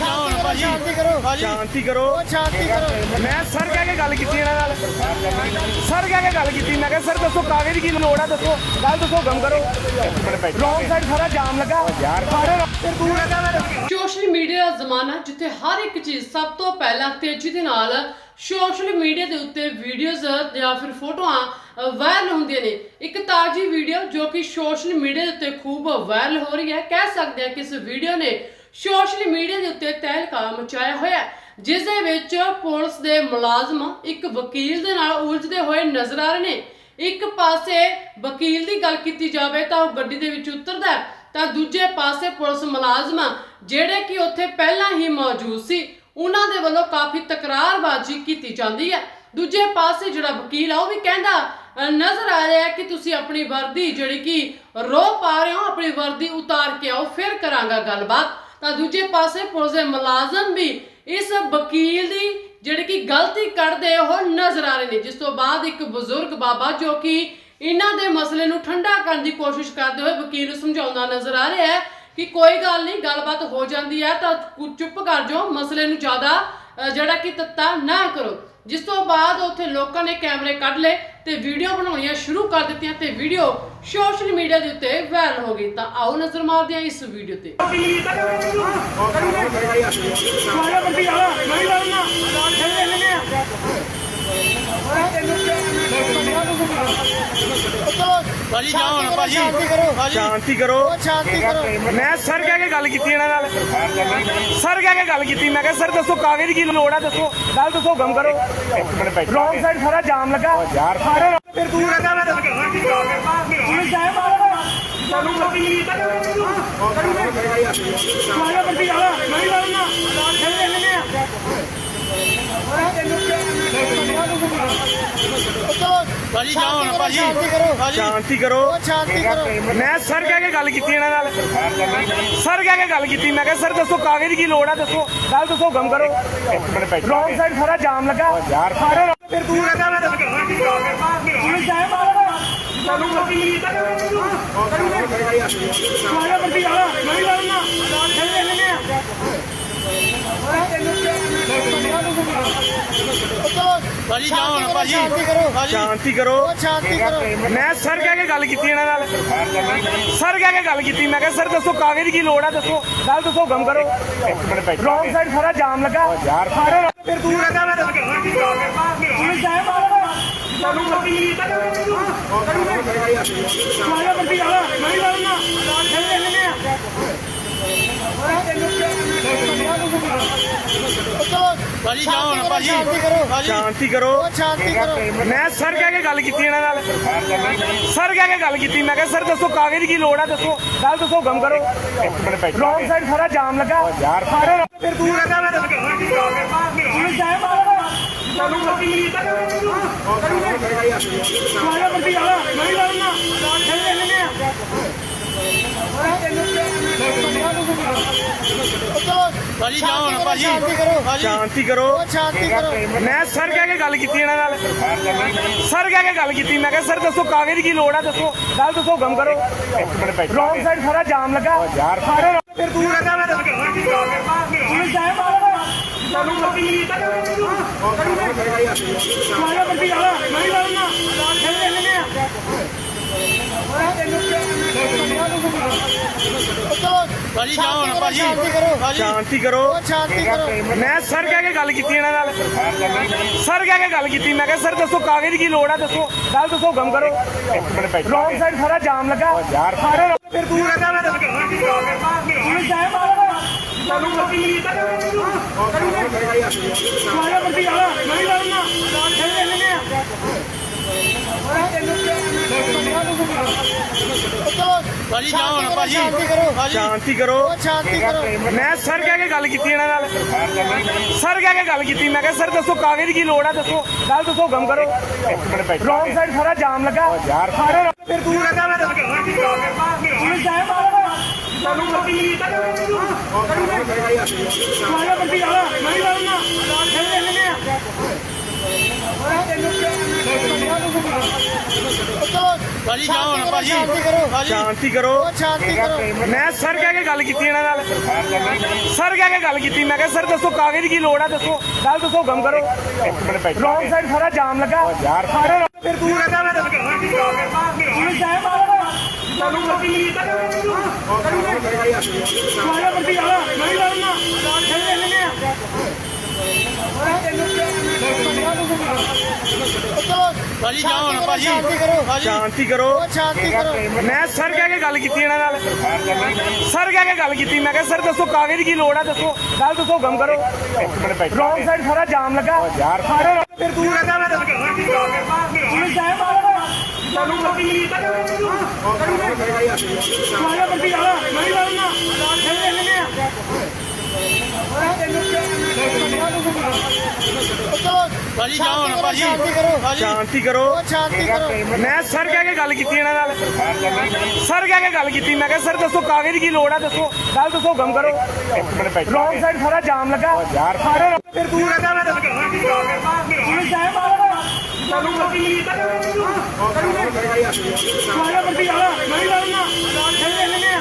ਭਾਜੀ ਨਾ ਹੁਣ ਭਾਜੀ। ਸ਼ਾਂਤੀ ਕਰੋ। ਭਾਜੀ। ਸ਼ਾਂਤੀ ਕਰੋ। ਉਹ ਸ਼ਾਂਤੀ ਕਰੋ। ਮੈਂ ਸਰ ਕਹਿ ਕੇ ਗੱਲ ਕੀਤੀ ਇਹਨਾਂ ਨਾਲ। ਸਰ ਕਹਿ ਕੇ ਗੱਲ ਕੀਤੀ। ਮੈਂ ਕਿਹਾ ਸਰ ਦੱਸੋ ਕਾਗਜ਼ ਕੀ ਲੋੜ ਆ? ਦੱਸੋ ਗੱਲ ਦੱਸੋ ਗਮ ਕਰੋ। ਰੋਂਗ ਸਾਈਡ ਸਾਰਾ ਜਾਮ ਲੱਗਾ। ਯਾਰ। ਦੂਰ ਹੈਗਾ ਮੈਂ ਸੋਸ਼ਲ ਮੀਡੀਆ ਦਾ ਜ਼ਮਾਨਾ ਜਿੱਥੇ ਹਰ ਇੱਕ ਚੀਜ਼ ਸਭ ਤੋਂ ਪਹਿਲਾਂ ਤੇਜ਼ੀ ਦੇ ਨਾਲ ਸੋਸ਼ਲ ਮੀਡੀਆ ਦੇ ਉੱਤੇ ਵੀਡੀਓਜ਼ ਜਾਂ ਫਿਰ ਫੋਟੋਆਂ ਵਾਇਰਲ ਹੁੰਦੀਆਂ ਨੇ। ਇੱਕ ਤਾਜੀ ਵੀਡੀਓ ਜੋ ਕਿ ਸੋਸ਼ਲ ਮੀਡੀਆ ਦੇ ਉੱਤੇ ਖੂਬ ਵਾਇਰਲ ਹੋ ਰਹੀ ਹੈ, ਕਹਿ ਸਕਦੇ ਹਾਂ ਕਿ ਇਸ ਵੀਡੀਓ ਨੇ ਸੋਸ਼ਲ ਮੀਡੀਆ ਦੇ ਉੱਤੇ ਤਹਿਲਕਾ ਮਚਾਇਆ ਹੋਇਆ ਹੈ, ਜਿਸ ਦੇ ਵਿੱਚ ਪੁਲਿਸ ਦੇ ਮੁਲਾਜ਼ਮ ਇੱਕ ਵਕੀਲ ਦੇ ਨਾਲ ਉਲਝਦੇ ਹੋਏ ਨਜ਼ਰ ਆ ਰਹੇ ਨੇ। ਇੱਕ ਪਾਸੇ ਵਕੀਲ ਦੀ ਗੱਲ ਕੀਤੀ ਜਾਵੇ ਤਾਂ ਉਹ ਗੱਡੀ ਦੇ ਵਿੱਚ ਉਤਰਦਾ ਹੈ ਤਾਂ ਦੂਜੇ ਪਾਸੇ ਪੁਲਿਸ ਮੁਲਾਜ਼ਮ, ਜਿਹੜੇ ਕਿ ਉੱਥੇ ਪਹਿਲਾਂ ਹੀ ਮੌਜੂਦ ਸੀ, ਉਹਨਾਂ ਦੇ ਵੱਲੋਂ ਕਾਫੀ ਤਕਰਾਰਬਾਜ਼ੀ ਕੀਤੀ ਜਾਂਦੀ ਹੈ। ਦੂਜੇ ਪਾਸੇ ਜਿਹੜਾ ਵਕੀਲ ਆ, ਉਹ ਵੀ ਕਹਿੰਦਾ ਨਜ਼ਰ ਆ ਰਿਹਾ ਕਿ ਤੁਸੀਂ ਆਪਣੀ ਵਰਦੀ ਜਿਹੜੀ ਕਿ ਰੋ ਪਾ ਰਹੇ ਹੋ, ਆਪਣੀ ਵਰਦੀ ਉਤਾਰ ਕੇ ਆਓ, ਫਿਰ ਕਰਾਂਗਾ ਗੱਲਬਾਤ। ਤਾਂ ਦੂਜੇ ਪਾਸੇ ਪੁਲਿਸ ਦੇ ਮੁਲਾਜ਼ਮ ਵੀ ਇਸ ਵਕੀਲ ਦੀ ਜਿਹੜੀ ਕਿ ਗਲਤੀ ਕੱਢਦੇ ਉਹ ਨਜ਼ਰ ਆ ਰਹੇ ਨੇ। ਜਿਸ ਤੋਂ ਬਾਅਦ ਇੱਕ ਬਜ਼ੁਰਗ ਬਾਬਾ, ਜੋ ਕਿ ਇਹਨਾਂ ਦੇ ਮਸਲੇ ਨੂੰ ਠੰਡਾ ਕਰਨ ਦੀ ਕੋਸ਼ਿਸ਼ ਕਰਦੇ ਹੋਏ ਵਕੀਲ ਨੂੰ ਸਮਝਾਉਂਦਾ ਨਜ਼ਰ ਆ ਰਿਹਾ ਹੈ ਕਿ ਕੋਈ ਗੱਲ ਨਹੀਂ, ਗੱਲਬਾਤ ਹੋ ਜਾਂਦੀ ਹੈ ਤਾਂ ਚੁੱਪ ਕਰ ਜਾਓ, ਮਸਲੇ ਨੂੰ ਜ਼ਿਆਦਾ ਜਿਹੜਾ ਕਿ ਤੱਤਾ ਨਾ ਕਰੋ। ਜਿਸ ਤੋਂ ਬਾਅਦ ਉੱਥੇ ਲੋਕਾਂ ਨੇ ਕੈਮਰੇ ਕੱਢ ਲਏ ਤੇ ਵੀਡੀਓ ਬਣਾਉਣੀਆਂ ਸ਼ੁਰੂ ਕਰ ਦਿੱਤੀਆਂ ਤੇ ਵੀਡੀਓ ਸੋਸ਼ਲ ਮੀਡੀਆ ਦੇ ਉੱਤੇ ਵਾਇਰਲ ਹੋ ਗਈ। ਤਾਂ ਆਓ ਨਜ਼ਰ ਮਾਰਦੇ ਹਾਂ ਇਸ ਵੀਡੀਓ ਤੇ। ਮਾਰਿਆ ਬੰਦੀ ਵਾਲਾ ਨਹੀਂ ਆ ਭਾਜੀ। ਨਾ ਹੁਣ ਭਾਜੀ। ਸ਼ਾਂਤੀ ਕਰੋ। ਸ਼ਾਂਤੀ ਕਰੋ। ਮੈਂ ਸਰ ਕਹਿ ਕੇ ਗੱਲ ਕੀਤੀ ਇਹਨਾਂ ਨਾਲ। ਸਰ ਕਹਿ ਕੇ ਗੱਲ ਕੀਤੀ। ਮੈਂ ਕਿਹਾ ਸਰ ਦੱਸੋ ਕਾਗਜ਼ ਦੀ ਕੀ ਲੋੜ ਆ? ਦੱਸੋ ਗੱਲ ਦੱਸੋ ਗਮ ਕਰੋ। ਰੋਂਗ ਸਾਈਡ ਸਾਰਾ ਜਾਮ ਲੱਗਾ। ਯਾਰ। ਸਾਰੇ ਫਿਰ ਦੂਰ ਹੈਗਾ ਮੈਂ ਪੁਲਿਸ ਜਾਏ ਮਾਰੋ ਤੁਹਾਨੂੰ ਗੱਡੀ ਮਿਲੀ। ਤਾਂ ਮਾਰਿਆ ਬੰਦੀ ਵਾਲਾ। ਨਹੀਂ ਲਾਉਣਾ ਲੈਣੇ ਆ ਚਲੋ ਭਾਜੀ ਨਾ ਹੁਣ ਭਾਜੀ। ਸ਼ਾਂਤੀ ਕਰੋ। ਭਾਜੀ। ਸ਼ਾਂਤੀ ਕਰੋ। ਉਹ ਸ਼ਾਂਤੀ ਕਰੋ। ਮੈਂ ਸਰ ਕਹਿ ਕੇ ਗੱਲ ਕੀਤੀ ਇਹਨਾਂ ਨਾਲ। ਸਰ ਕਹਿ ਕੇ ਗੱਲ ਕੀਤੀ। ਮੈਂ ਕਿਹਾ ਸਰ ਦੱਸੋ ਕਾਗਜ਼ ਦੀ ਕੀ ਲੋੜ ਆ? ਦੱਸੋ ਗੱਲ ਦੱਸੋ ਗਮ ਕਰੋ। ਰੋਂਗ ਸਾਈਡ ਸਾਰਾ ਜਾਮ ਲੱਗਾ। ਯਾਰ ਸਾਰੇ ਫਿਰ ਦੂਰ ਹੈਗਾ ਮੈਂ ਪੁਲਿਸ ਜਾਏ ਮਾਰੋ ਤੁਹਾਨੂੰ ਤਾਂ ਮਾਰਿਆ ਬੰਦੀ ਵਾਲਾ ਨਹੀਂ ਲਾਉਣਾ ਚੱਲੇ ਲੈਣੇ ਆ ਚਲੋ ਭਾਜੀ ਨਾ ਹੁਣ ਭਾਜੀ। ਸ਼ਾਂਤੀ ਕਰੋ। ਭਾਜੀ। ਸ਼ਾਂਤੀ ਕਰੋ। ਉਹ ਸ਼ਾਂਤੀ ਕਰੋ। ਮੈਂ ਸਰ ਕਹਿ ਕੇ ਗੱਲ ਕੀਤੀ ਇਹਨਾਂ ਨਾਲ। ਸਰ ਕਹਿ ਕੇ ਗੱਲ ਕੀਤੀ। ਮੈਂ ਕਿਹਾ ਸਰ ਦੱਸੋ ਕਾਗਜ਼ ਦੀ ਕੀ ਲੋੜ ਆ ਦੱਸੋ। ਗੱਲ ਦੱਸੋ ਗਮ ਕਰੋ। ਰੋਂਗ ਸਾਈਡ ਸਾਰਾ ਜਾਮ ਲੱਗਾ। ਯਾਰ। ਸਾਰੇ ਫਿਰ ਦੂਰ ਹੈਗਾ ਮੈਂ ਪੁਲਿਸ ਜਾਏ ਮਾਰੋ ਤੁਹਾਨੂੰ ਗੱਡੀ ਮਿਲੀ ਤਾਂ ਮਾਰਿਆ ਬੰਦੀ ਵਾਲਾ ਨਹੀਂ ਲਾਉਣਾ ਚੱਲੇ ਲੈਣੇ ਆ ਚਲੋ ਭਾਜੀ ਨਾ ਹੁਣ ਭਾਜੀ। ਸ਼ਾਂਤੀ ਕਰੋ। ਭਾਜੀ। ਸ਼ਾਂਤੀ ਕਰੋ। ਉਹ ਸ਼ਾਂਤੀ ਕਰੋ। ਮੈਂ ਸਰ ਕਹਿ ਕੇ ਗੱਲ ਕੀਤੀ ਇਹਨਾਂ ਨਾਲ। ਸਰ ਕਹਿ ਕੇ ਗੱਲ ਕੀਤੀ। ਮੈਂ ਕਿਹਾ ਸਰ ਦੱਸੋ ਕਾਗਜ਼ ਦੀ ਕੀ ਲੋੜ ਆ ਦੱਸੋ। ਗੱਲ ਦੱਸੋ ਗਮ ਕਰੋ। ਰੋਂਗ ਸਾਈਡ ਸਾਰਾ ਜਾਮ ਲੱਗਾ। ਯਾਰ ਸਾਰੇ ਫਿਰ ਦੂਰ ਹੈਗਾ ਮੈਂ ਪੁਲਿਸ ਜਾਏ ਮਾਰੋ ਤੁਹਾਨੂੰ ਗੱਡੀ ਮਿਲੀ ਤਾਂ ਮਾਰਿਆ ਬੰਦੀ ਵਾਲਾ ਨਹੀਂ ਲਾਉਣਾ ਚੱਲੇ ਲੈਣੇ ਆ ਚਲੋ ਭਾਜੀ ਨਾ ਹੁਣ ਭਾਜੀ। ਸ਼ਾਂਤੀ ਕਰੋ। ਭਾਜੀ। ਸ਼ਾਂਤੀ ਕਰੋ। ਉਹ ਸ਼ਾਂਤੀ ਕਰੋ। ਮੈਂ ਸਰ ਕਹਿ ਕੇ ਗੱਲ ਕੀਤੀ ਇਹਨਾਂ ਨਾਲ। ਸਰ ਕਹਿ ਕੇ ਗੱਲ ਕੀਤੀ। ਮੈਂ ਕਿਹਾ ਸਰ ਦੱਸੋ ਕਾਗਜ਼ ਦੀ ਕੀ ਲੋੜ ਆ? ਦੱਸੋ। ਗੱਲ ਦੱਸੋ ਗਮ ਕਰੋ। ਰੋਂਗ ਸਾਈਡ ਸਾਰਾ ਜਾਮ ਲੱਗਾ। ਯਾਰ ਸਾਰੇ ਫਿਰ ਦੂਰ ਹੈਗਾ ਮੈਂ ਪੁਲਿਸ ਜਾਏ ਮਾਰੋ ਤੁਹਾਨੂੰ ਗੱਡੀ ਮਿਲੀ ਤਾਂ ਮਾਰਿਆ ਬੰਦੀ ਵਾਲਾ। ਨਹੀਂ ਲਾਉਣਾ ਚੱਲੇ ਲੈਣੇ ਆ। ਚਲੋ ਭਾਜੀ ਨਾ ਹੁਣ ਭਾਜੀ। ਸ਼ਾਂਤੀ ਕਰੋ ਭਾਜੀ। ਸ਼ਾਂਤੀ ਕਰੋ। ਉਹ ਸ਼ਾਂਤੀ ਕਰੋ। ਮੈਂ ਸਰ ਕਹਿ ਕੇ ਗੱਲ ਕੀਤੀ ਇਹਨਾਂ ਨਾਲ। ਸਰ ਕਹਿ ਕੇ ਗੱਲ ਕੀਤੀ। ਮੈਂ ਕਿਹਾ ਸਰ ਦੱਸੋ ਕਾਗਜ਼ ਦੀ ਕੀ ਲੋੜ ਆ ਦੱਸੋ। ਗੱਲ ਦੱਸੋ ਗਮ ਕਰੋ। ਰੋਂਗ ਸਾਈਡ ਸਾਰਾ ਜਾਮ ਲੱਗਾ। ਯਾਰ ਸਾਰੇ ਫਿਰ ਦੂਰ ਹੈਗਾ ਮੈਂ ਪੁਲਿਸ ਜਾਏ ਮਾਰੋ ਤੁਹਾਨੂੰ ਗੱਡੀ ਮਿਲੀ ਤਾਂ ਮਾਰਿਆ ਬੰਦੀ ਵਾਲਾ ਨਹੀਂ ਲਾਉਣਾ ਚੱਲੇ ਲੈਣੇ ਆ ਚਲੋ ਭਾਜੀ ਨਾ ਹੁਣ ਭਾਜੀ। ਸ਼ਾਂਤੀ ਕਰੋ। ਭਾਜੀ। ਸ਼ਾਂਤੀ ਕਰੋ। ਉਹ ਸ਼ਾਂਤੀ ਕਰੋ। ਮੈਂ ਸਰ ਕਹਿ ਕੇ ਗੱਲ ਕੀਤੀ ਇਹਨਾਂ ਨਾਲ। ਸਰ ਕਹਿ ਕੇ ਗੱਲ ਕੀਤੀ। ਮੈਂ ਕਿਹਾ ਸਰ ਦੱਸੋ ਕਾਗਜ਼ ਦੀ ਕੀ ਲੋੜ ਆ? ਦੱਸੋ। ਗੱਲ ਦੱਸੋ ਗਮ ਕਰੋ। ਰੋਂਗ ਸਾਈਡ ਸਾਰਾ ਜਾਮ ਲੱਗਾ। ਯਾਰ ਸਾਰੇ ਫਿਰ ਦੂਰ ਹੈਗਾ ਮੈਂ ਪੁਲਿਸ ਜਾਏ ਮਾਰੋ ਤੁਹਾਨੂੰ ਗੱਡੀ ਮਿਲੀ ਤਾਂ ਮਾਰਿਆ ਬੰਦੀ ਵਾਲਾ। ਨਹੀਂ ਲਾਉਣਾ ਚੱਲੇ ਲੈਣੇ ਆ। ਚਲੋ ਭਾਜੀ ਜਾਓ ਨਾ ਭਾਜੀ। ਸ਼ਾਂਤੀ ਕਰੋ। ਭਾਜੀ। ਸ਼ਾਂਤੀ ਕਰੋ। ਉਹ ਸ਼ਾਂਤੀ ਕਰੋ। ਮੈਂ ਸਰ ਕਹਿ ਕੇ ਗੱਲ ਕੀਤੀ ਇਹਨਾਂ ਨਾਲ। ਸਰ ਕਹਿ ਕੇ ਗੱਲ ਕੀਤੀ। ਮੈਂ ਕਿਹਾ ਸਰ ਦੱਸੋ ਕਾਗਜ਼ ਦੀ ਕੀ ਲੋੜ ਆ ਦੱਸੋ। ਗੱਲ ਦੱਸੋ ਗਮ ਕਰੋ। ਰੌਂਗ ਸਾਈਡ ਸਾਰਾ ਜਾਮ ਲੱਗਾ। ਸਾਰੇ ਰੋਡ ਫਿਰ ਤੂੰ ਕਹਿੰਦਾ ਮੈਂ ਦੱਸ ਕਹਾਂ ਕੀ ਪੁਲਿਸ ਆਇਆ ਬਾਹਰ ਤੁਹਾਨੂੰ ਲੋਕੀ ਮਿਲੀ ਤਾਂ ਮਾਇਆ ਬੰਦੀ ਵਾਲਾ ਨਹੀਂ ਲਾਉਣਾ ਚੱਲੇ ਲੈਣੇ ਆ। ਚਲੋ ਭਾਜੀ ਜਾਓ ਨਾ ਭਾਜੀ। ਸ਼ਾਂਤੀ ਕਰੋ। ਸ਼ਾਂਤੀ ਕਰੋ। ਮੈਂ ਸਰ ਕਹਿ ਕੇ ਗੱਲ ਕੀਤੀ ਇਹਨਾਂ ਨਾਲ। ਸਰ ਕਹਿ ਕੇ ਗੱਲ ਕੀਤੀ। ਮੈਂ ਕਿਹਾ ਸਰ ਦੱਸੋ ਕਾਗਜ਼ ਦੀ ਕੀ ਲੋੜ ਆ? ਦੱਸੋ। ਗੱਲ ਦੱਸੋ ਗਮ ਕਰੋ। ਰੌਂਗ ਸਾਈਡ ਸਾਰਾ ਜਾਮ ਲੱਗਾ। ਸਾਰੇ ਫਿਰ ਤੂੰ ਕਹਿੰਦਾ ਮੈਂ ਪੁਲਿਸ ਆਇਆ ਬਾਹਰ ਤੁਹਾਨੂੰ ਲੋਕੀ ਮਿਲੀ ਤਾਂ ਮਾਇਆ ਬੰਦੀ ਵਾਲਾ ਨਹੀਂ ਲਾਉਣਾ ਚੱਲੇ ਲੈਣੇ ਆ ਚਲੋ ਭਾਜੀ ਜਾਓ ਨਾ ਭਾਜੀ। ਸ਼ਾਂਤੀ ਕਰੋ। ਭਾਜੀ। ਸ਼ਾਂਤੀ ਕਰੋ। ਉਹ ਸ਼ਾਂਤੀ ਕਰੋ। ਮੈਂ ਸਰ ਕਹਿ ਕੇ ਗੱਲ ਕੀਤੀ ਇਹਨਾਂ ਨਾਲ। ਸਰ ਕਹਿ ਕੇ ਗੱਲ ਕੀਤੀ। ਮੈਂ ਕਿਹਾ ਸਰ ਦੱਸੋ ਕਾਗਜ਼ ਦੀ ਕੀ ਲੋੜ ਆ? ਦੱਸੋ ਗੱਲ ਦੱਸੋ ਗਮ ਕਰੋ। ਰੌਂਗ ਸਾਈਡ ਸਾਰਾ ਜਾਮ ਲੱਗਾ। ਸਾਰੇ ਰੋਡ ਫਿਰ ਤੂੰ ਕਹਿੰਦਾ ਮੈਂ ਦੱਸ ਕਹਾਂ ਕੀ ਪੁਲਿਸ ਆਇਆ ਬਾਹਰ। ਤੁਹਾਨੂੰ ਲੋਕੀ ਮਿਲੀ ਤਾਂ ਮਾਇਆ ਬੰਦੀ ਵਾਲਾ। ਨਹੀਂ ਲਾਉਣਾ ਚੱਲੇ ਲੈਣੇ ਆ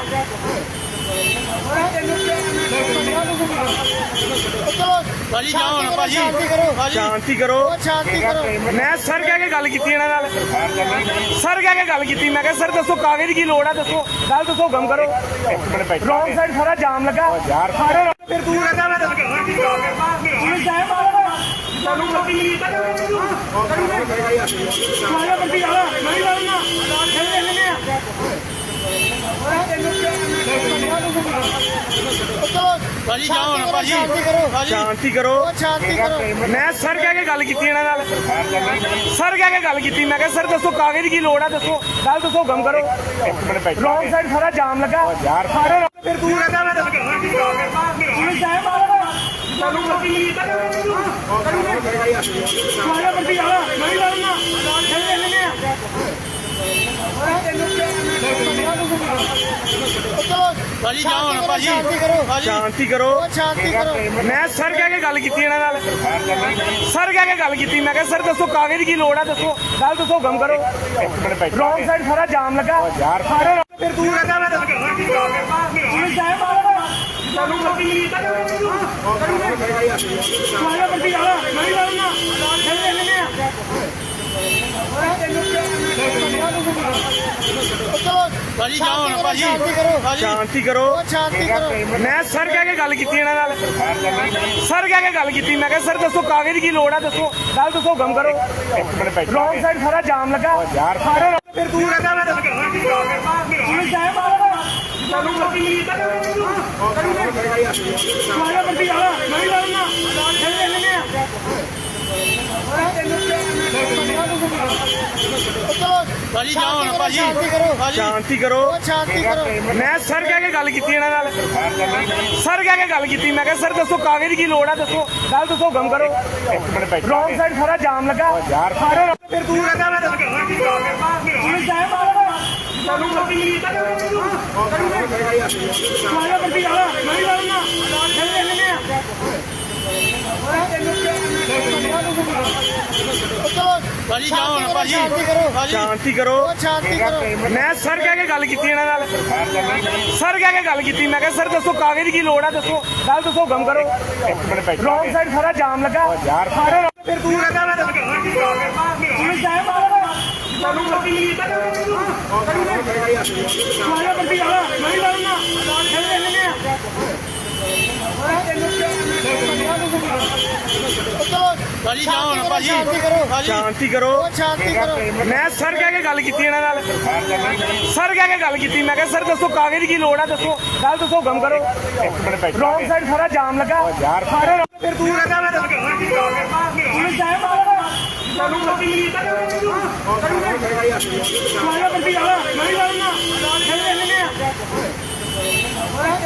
ਚਲੋ। ਭਾਜੀ ਜਾਓ ਨਾ ਭਾਜੀ। ਸ਼ਾਂਤੀ ਕਰੋ। ਭਾਜੀ। ਸ਼ਾਂਤੀ ਕਰੋ। ਉਹ ਸ਼ਾਂਤੀ ਕਰੋ। ਮੈਂ ਸਰ ਕਹਿ ਕੇ ਗੱਲ ਕੀਤੀ ਇਹਨਾਂ ਨਾਲ। ਸਰ ਕਹਿ ਕੇ ਗੱਲ ਕੀਤੀ। ਮੈਂ ਕਿਹਾ ਸਰ ਦੱਸੋ ਕਾਗਜ਼ ਦੀ ਕੀ ਲੋੜ ਆ? ਦੱਸੋ। ਗੱਲ ਦੱਸੋ ਗਮ ਕਰੋ। ਰੌਂਗ ਸਾਈਡ ਸਾਰਾ ਜਾਮ ਲੱਗਾ। ਸਾਰੇ ਫਿਰ ਤੂੰ ਕਹਿੰਦਾ ਮੈਂ ਪੁਲਿਸ ਆਇਆ ਤੁਹਾਨੂੰ ਲੋਕੀ ਮਿਲੀ ਤਾਂ ਮਾਇਆ ਬੰਦੀ ਵਾਲਾ ਨਹੀਂ ਚੱਲੇ ਲੈਣੇ ਆ ਚਲੋ ਭਾਜੀ ਜਾਓ ਨਾ ਭਾਜੀ। ਸ਼ਾਂਤੀ ਕਰੋ ਸ਼ਾਂਤੀ ਕਰੋ। ਉਹ ਸ਼ਾਂਤੀ ਕਰੋ। ਮੈਂ ਸਰ ਕਹਿ ਕੇ ਗੱਲ ਕੀਤੀ ਇਹਨਾਂ ਨਾਲ। ਸਰ ਕਹਿ ਕੇ ਗੱਲ ਕੀਤੀ। ਮੈਂ ਕਿਹਾ ਸਰ ਦੱਸੋ ਕਾਗਜ਼ ਕੀ ਲੋੜ ਆ ਦੱਸੋ। ਗੱਲ ਦੱਸੋ ਗਮ ਕਰੋ। ਰੌਂਗ ਸਾਈਡ ਸਾਰਾ ਜਾਮ ਲੱਗਾ। ਸਾਰੇ ਰੋਡ ਫਿਰ ਤੂੰ ਕਹਿੰਦਾ ਮੈਂ ਦੱਸ ਕਹਾਂ। ਕੀ। ਪੁਲਿਸ ਆਇਆ ਬਾਹਰ ਤੁਹਾਨੂੰ ਲੋਕੀ ਮਿਲੀ ਤਾਂ ਮਾਇਆ ਬੰਦੀ ਵਾਲਾ ਨਹੀਂ ਲਾਉਣਾ ਚੱਲੇ ਲੈਣੇ ਆ ਚਲੋ ਭਾਜੀ ਜਾਓ ਨਾ ਭਾਜੀ। ਸ਼ਾਂਤੀ ਕਰੋ। ਭਾਜੀ। ਸ਼ਾਂਤੀ ਕਰੋ। ਉਹ ਸ਼ਾਂਤੀ ਕਰੋ। ਮੈਂ ਸਰ ਕਹਿ ਕੇ ਗੱਲ ਕੀਤੀ ਇਹਨਾਂ ਨਾਲ। ਸਰ ਕਹਿ ਕੇ ਗੱਲ ਕੀਤੀ। ਮੈਂ ਕਿਹਾ ਸਰ ਦੱਸੋ ਕਾਗਜ਼ ਦੀ ਕੀ ਲੋੜ ਆ? ਦੱਸੋ ਗੱਲ ਦੱਸੋ ਗਮ ਕਰੋ। ਰੌਂਗ ਸਾਈਡ ਸਾਰਾ ਜਾਮ ਲੱਗਾ। ਸਾਰੇ ਫਿਰ ਤੂੰ ਕਹਿੰਦਾ ਮੈਂ ਦੱਸ ਕਹਾਂ ਕੀ। ਪੁਲਿਸ ਆਇਆ ਬਾਹਰ ਤੁਹਾਨੂੰ ਲੋਕੀ ਮਿਲੀ ਤਾਂ ਮਾਇਆ ਬੰਦੀ ਵਾਲਾ। ਨਹੀਂ ਲਾਉਣਾ ਚੱਲੇ ਲੈਣੇ ਆ। ਭਾਜੀ ਜਾਓ ਨਾ ਭਾਜੀ। ਸ਼ਾਂਤੀ ਕਰੋ ਸ਼ਾਂਤੀ ਕਰੋ। ਉਹ ਸ਼ਾਂਤੀ ਕਰੋ। ਮੈਂ ਸਰ ਕਹਿ ਕੇ ਗੱਲ ਕੀਤੀ ਇਹਨਾਂ ਨਾਲ। ਸਰ ਕਹਿ ਕੇ ਗੱਲ ਕੀਤੀ। ਮੈਂ ਕਿਹਾ ਸਰ ਦੱਸੋ ਕਾਗਜ਼ ਦੀ ਕੀ ਲੋੜ ਆ? ਦੱਸੋ ਗੱਲ ਦੱਸੋ ਗਮ ਕਰੋ। ਰੌਂਗ ਸਾਈਡ ਸਾਰਾ ਜਾਮ ਲੱਗਾ। ਸਾਰੇ ਰੋਡ ਫਿਰ ਤੂੰ ਕਹਿੰਦਾ ਮੈਂ ਦੱਸ ਕਹਾਂ ਕੀ ਪੁਲਿਸ ਆਇਆ ਬਾਹਰ ਤੁਹਾਨੂੰ ਲੋਕੀ ਮਿਲੀ ਤਾਂ ਮਾਇਆ ਬੰਦੀ ਵਾਲਾ ਨਹੀਂ ਲਾਉਣਾ ਚੱਲੇ ਲੈਣੇ ਆ ਚਲੋ ਭਾਜੀ ਜਾਓ ਨਾ ਭਾਜੀ। ਸ਼ਾਂਤੀ ਕਰੋ। ਭਾਜੀ। ਸ਼ਾਂਤੀ ਕਰੋ। ਉਹ ਸ਼ਾਂਤੀ ਕਰੋ। ਮੈਂ ਸਰ ਕਹਿ ਕੇ ਗੱਲ ਕੀਤੀ ਇਹਨਾਂ ਨਾਲ। ਸਰ ਕਹਿ ਕੇ ਗੱਲ ਕੀਤੀ। ਮੈਂ ਕਿਹਾ ਸਰ ਦੱਸੋ ਕਾਗਜ਼ ਦੀ ਕੀ ਲੋੜ ਆ ਦੱਸੋ ਗੱਲ ਦੱਸੋ ਗਮ ਕਰੋ। ਰੌਂਗ ਸਾਈਡ ਸਾਰਾ ਜਾਮ ਲੱਗਾ। ਸਾਰੇ ਰੋਡ ਫਿਰ ਤੂੰ ਕਹਿੰਦਾ ਮੈਂ ਦੱਸ ਕਹਾਂ ਕੀ। ਪੁਲਿਸ ਆਇਆ ਬਾਹਰ ਤੁਹਾਨੂੰ ਲੋਕੀ ਮਿਲੀ ਤਾਂ ਮਾਇਆ ਬੰਦੀ ਵਾਲਾ ਨਹੀਂ ਲਾਉਣਾ ਚੱਲੇ ਲੈਣੇ ਆ ਚਲੋ ਭਾਜੀ ਜਾਓ ਨਾ ਭਾਜੀ। ਸ਼ਾਂਤੀ ਕਰੋ। ਸ਼ਾਂਤੀ ਕਰੋ। ਉਹ ਸ਼ਾਂਤੀ ਕਰੋ। ਮੈਂ ਸਰ ਕਹਿ ਕੇ ਗੱਲ ਕੀਤੀ ਇਹਨਾਂ ਨਾਲ। ਸਰ ਕਹਿ ਕੇ ਗੱਲ ਕੀਤੀ। ਮੈਂ ਕਿਹਾ ਸਰ ਦੱਸੋ ਕਾਗਜ਼ ਕੀ ਲੋੜ ਆ? ਦੱਸੋ। ਗੱਲ ਦੱਸੋ ਗਮ ਕਰੋ। ਰੌਂਗ ਸਾਈਡ ਸਾਰਾ ਜਾਮ ਲੱਗਾ। ਸਾਰੇ ਰੋਡ ਫਿਰ ਤੂੰ ਕਹਿੰਦਾ ਮੈਂ ਪੁਲਿਸ ਆਇਆ ਬਾਹਰ ਤੁਹਾਨੂੰ ਲੋਕੀ ਮਿਲੀ ਤਾਂ ਮਾਇਆ ਬੰਦੀ ਵਾਲਾ। ਨਹੀਂ ਲਾਉਣਾ ਚੱਲੇ ਲੈਣੇ ਆ ਭਾਜੀ ਜਾਓ ਨਾ ਭਾਜੀ। ਸ਼ਾਂਤੀ ਕਰੋ ਭਾਜੀ। ਸ਼ਾਂਤੀ ਕਰੋ। ਉਹ ਸ਼ਾਂਤੀ ਕਰੋ। ਮੈਂ ਸਰ ਕਹਿ ਕੇ ਗੱਲ ਕੀਤੀ ਇਹਨਾਂ ਨਾਲ। ਸਰ ਕਹਿ ਕੇ ਗੱਲ ਕੀਤੀ। ਮੈਂ ਕਿਹਾ ਸਰ ਦੱਸੋ ਕਾਗਜ਼ ਦੀ ਕੀ ਲੋੜ ਆ ਦੱਸੋ। ਗੱਲ ਦੱਸੋ ਗਮ ਕਰੋ। ਰੌਂਗ ਸਾਈਡ ਸਾਰਾ ਜਾਮ ਲੱਗਾ। ਸਾਰੇ ਰੋਡ ਫਿਰ ਤੂੰ ਕਹਿੰਦਾ ਮੈਂ ਦੱਸ ਕਹਾਂ ਕੀ ਪੁਲਿਸ ਆਇਆ ਬਾਹਰ। ਤੁਹਾਨੂੰ ਲੋਕੀ ਮਿਲੀ ਤਾਂ ਮਾਇਆ ਬੰਦੀ ਵਾਲਾ ਨਹੀਂ ਲਾਉਣਾ ਚੱਲੇ ਲੈਣੇ ਆ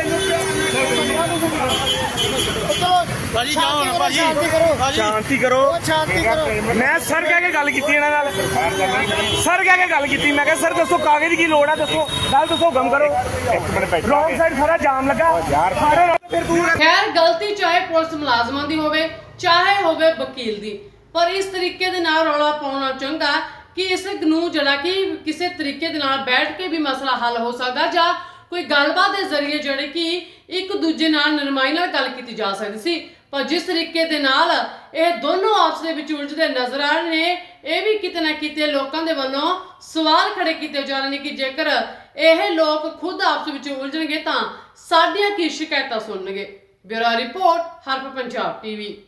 ਚਲੋ। ਭਾਜੀ ਜਾਓ ਨਾ ਭਾਜੀ। ਸ਼ਾਂਤੀ ਕਰੋ। ਸ਼ਾਂਤੀ ਕਰੋ। ਮੈਂ ਸਰ ਕਹਿ ਕੇ ਗੱਲ ਕੀਤੀ ਇਹਨਾਂ ਨਾਲ। ਸਰ ਕਹਿ ਕੇ ਗੱਲ ਕੀਤੀ। ਮੈਂ ਕਿਹਾ ਸਰ ਦੱਸੋ ਕਾਗਜ਼ ਦੀ ਕੀ ਲੋੜ ਆ? ਦੱਸੋ। ਗੱਲ ਦੱਸੋ ਗਮ ਕਰੋ। ਰੌਂਗ ਸਾਈਡ ਸਾਰਾ ਜਾਮ ਲੱਗਾ। ਖੈਰ ਗਲਤੀ ਚਾਹੇ ਪੁਲਿਸ ਮੁਲਾਜ਼ਮਾਂ ਦੀ ਹੋਵੇ ਚਾਹੇ ਹੋਵੇ ਵਕੀਲ ਦੀ। ਪਰ ਇਸ ਤਰੀਕੇ ਦੇ ਨਾਲ ਰੌਲਾ ਪਾਉਣਾ ਚੰਗਾ ਕਿ ਇਸ ਨੂੰ ਜਿਹੜਾ ਕਿ ਕਿਸੇ ਤਰੀਕੇ ਦੇ ਨਾਲ ਬੈਠ ਕੇ ਵੀ ਮਸਲਾ ਹੱਲ ਹੋ ਸਕਦਾ ਜਾਂ ਕੋਈ ਗੱਲਬਾਤ ਦੇ ਜ਼ਰੀਏ ਜਿਹੜੇ ਕਿ ਇੱਕ ਦੂਜੇ ਨਾਲ ਨਰਮਾਈ ਨਾਲ ਗੱਲ ਕੀਤੀ ਜਾ ਸਕਦੀ ਸੀ। ਪਰ ਜਿਸ ਤਰੀਕੇ ਦੇ ਨਾਲ ਇਹ ਦੋਨੋਂ ਆਪਸ ਦੇ ਵਿੱਚ ਉਲਝਦੇ ਨਜ਼ਰ ਆ ਰਹੇ ਨੇ, ਇਹ ਵੀ ਕਿਤੇ ਨਾ ਕਿਤੇ ਲੋਕਾਂ ਦੇ ਵੱਲੋਂ ਸਵਾਲ ਖੜੇ ਕੀਤੇ ਜਾ ਰਹੇ ਨੇ ਕਿ ਜੇਕਰ ਇਹ ਲੋਕ ਖੁਦ ਆਪਸ ਵਿੱਚ ਉਲਝਣਗੇ ਤਾਂ ਸਾਡੀਆਂ ਕੀ ਸ਼ਿਕਾਇਤਾਂ ਸੁਣਨਗੇ। ਬਿਊਰੋ ਰਿਪੋਰਟ, ਹਰਪ ਪੰਜਾਬ ਟੀਵੀ।